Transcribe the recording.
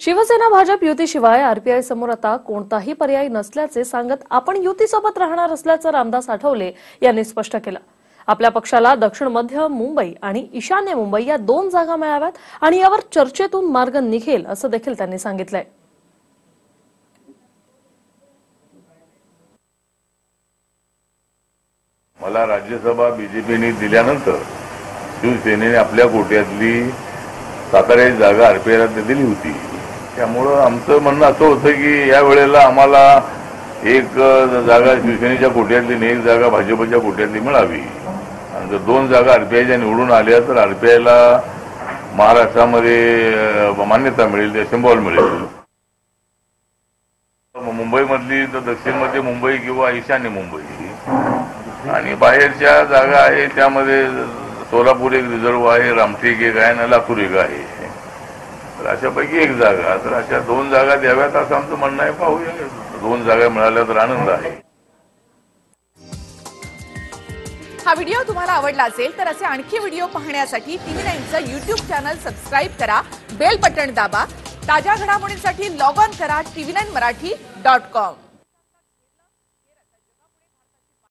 Shiv Sena Bhajap युतीशिवाय RPI समोर आता कोणताही पर्याय नसल्याचे सांगत आपण युतीसोबत राहणार असल्याचं रामदास आठवले यांनी स्पष्ट केलं. आपल्या पक्षाला दक्षिण मध्य मुंबई आणि ईशान्य मुंबई या दोन जागा मिळाव्यात आणि यावर चर्चेतून मार्ग निघेल असं देखील त्यांनी सांगितलंय. मला राज्यसभा बीजेपीने दिल्यानंतर शिवसेनेने आपल्या कोट्यातली सातारा जागा आरपीआयला दिली होती. त्यामुळं आमचं म्हणणं असं होतं की या वेळेला आम्हाला एक जागा शिवसेनेच्या कोट्यातली आणि एक जागा भाजपच्या कोट्यातली मिळावी. आणि जर दोन जागा आरपीआयच्या निवडून आल्या तर आरपीआयला महाराष्ट्रामध्ये मान्यता मिळेल सिंबॉल मिळेल. मुंबईमधली तर दक्षिण मध्य मुंबई किंवा ईशान्य मुंबई. आणि बाहेरच्या जागा आहे त्यामध्ये सोलापूर एक रिझर्व आहे रामटेक एक आहे आणि लातूर एक आहे. तर अशापैकी एक जागा. तर अशा दोन जागा द्याव्यात असं आमचं म्हणणं आहे. पाहूया. दोन जागा मिळाल्या तर आनंद आहे. हा व्हिडिओ तुम्हाला आवडला असेल तर असे आणखी व्हिडिओ पाहण्यासाठी टीव्ही नाईनचं युट्यूब चॅनल सबस्क्राईब करा बेल बटन दाबा ताज्या घडामोडींसाठी लॉग ऑन करा TV nine Marathi dot com.